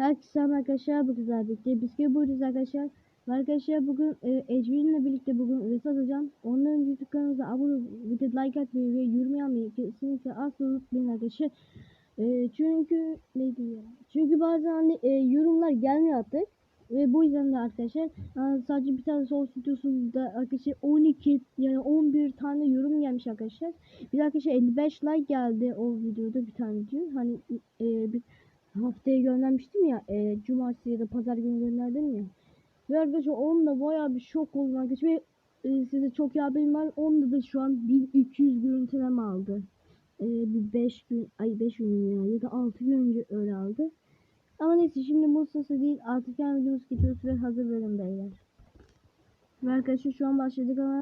Herkese selam arkadaşlar. Bugün sizlerle birlikte bisküvi buradayız arkadaşlar. Arkadaşlar bugün e, Ecrin'le birlikte bugün resim atacağım. Ondan önce YouTube kanalımıza abone olup bir like atmayı ve yorum yapmayı kesinlikle asla unutmayın arkadaşlar. E, çünkü neydi ya? Çünkü bazen hani e, yorumlar gelmiyor artık. Ve bu yüzden de arkadaşlar yani sadece bir tane sol videosunda arkadaşlar 12 yani 11 tane yorum gelmiş arkadaşlar. Bir de arkadaşlar 55 like geldi o videoda bir tane diyor. Hani e, bir haftaya göndermiştim ya e, cumartesi ya da pazar günü gönderdim ya. Ve arkadaşlar onunla bayağı bir şok oldum arkadaşlar ve e, size çok iyi haberim var. Onda da şu an 1200 görüntüleme aldı. E, bir 5 gün ay 5 gün ya ya da 6 gün önce öyle aldı. Ama neyse şimdi bu sırası değil artık yani videomuz geçiyoruz ve hazır verin beyler. Ve arkadaşlar şu an başladık ama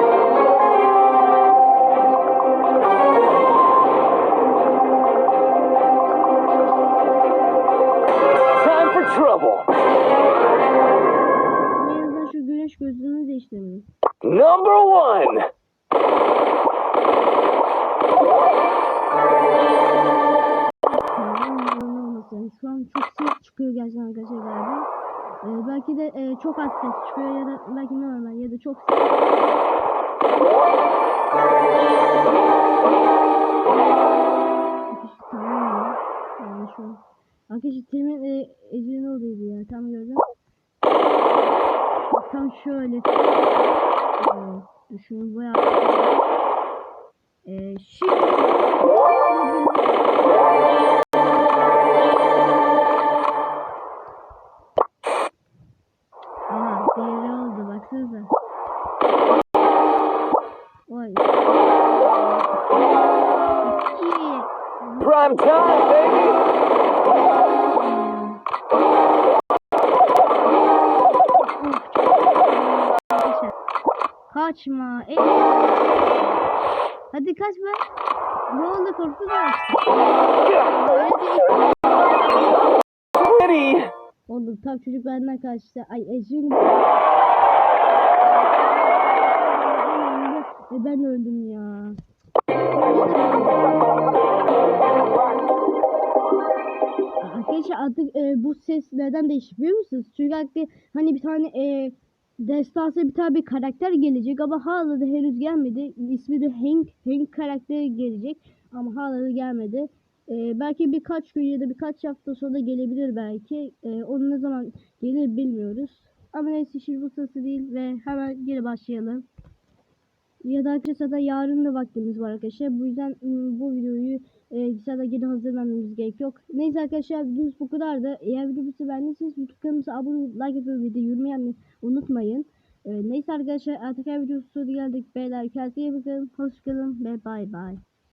gözlüğünü değiştirmedim. Number one. Yani Şu an çok ses çıkıyor gerçekten arkadaşlar galiba. Ee, belki de e, çok az ses çıkıyor ya da belki normal ya da çok ses. Tamam ya. Yani şu an. Arkadaşlar temin e, Ece'nin oradaydı ya. Tam gördüm. Tam şöyle. Düşünün bayağı. Ee, şimdi Aha diğeri oldu. Prime time, Kaçma. Ey. Hadi kaçma. Ne oldu değil. Ready. Oğlum tam çocuk benden kaçtı. Ay Ecrin. Ve ben öldüm ya. Arkadaşlar artık e, bu ses neden değişik biliyor musunuz? Çünkü hani bir tane e, destansı bir tane bir karakter gelecek ama hala da henüz gelmedi. İsmi de Hank. Hank karakteri gelecek ama hala da gelmedi. E, belki birkaç gün ya da birkaç hafta sonra gelebilir belki. E, onu ne zaman gelir bilmiyoruz. Ama neyse şimdi bu sırası değil ve hemen geri başlayalım. Ya da arkadaşlar da yarın da vaktimiz var arkadaşlar. Bu yüzden ım, bu videoyu e, güzel geri hazırlamamız gerek yok. Neyse arkadaşlar videomuz bu kadardı. Eğer videomuzu beğendiyseniz YouTube kanalımıza abone olup like yapıp bir de yorum yapmayı unutmayın. E, neyse arkadaşlar artık her videosu geldik. Beyler kendinize iyi bakın. Hoşçakalın ve bay bay.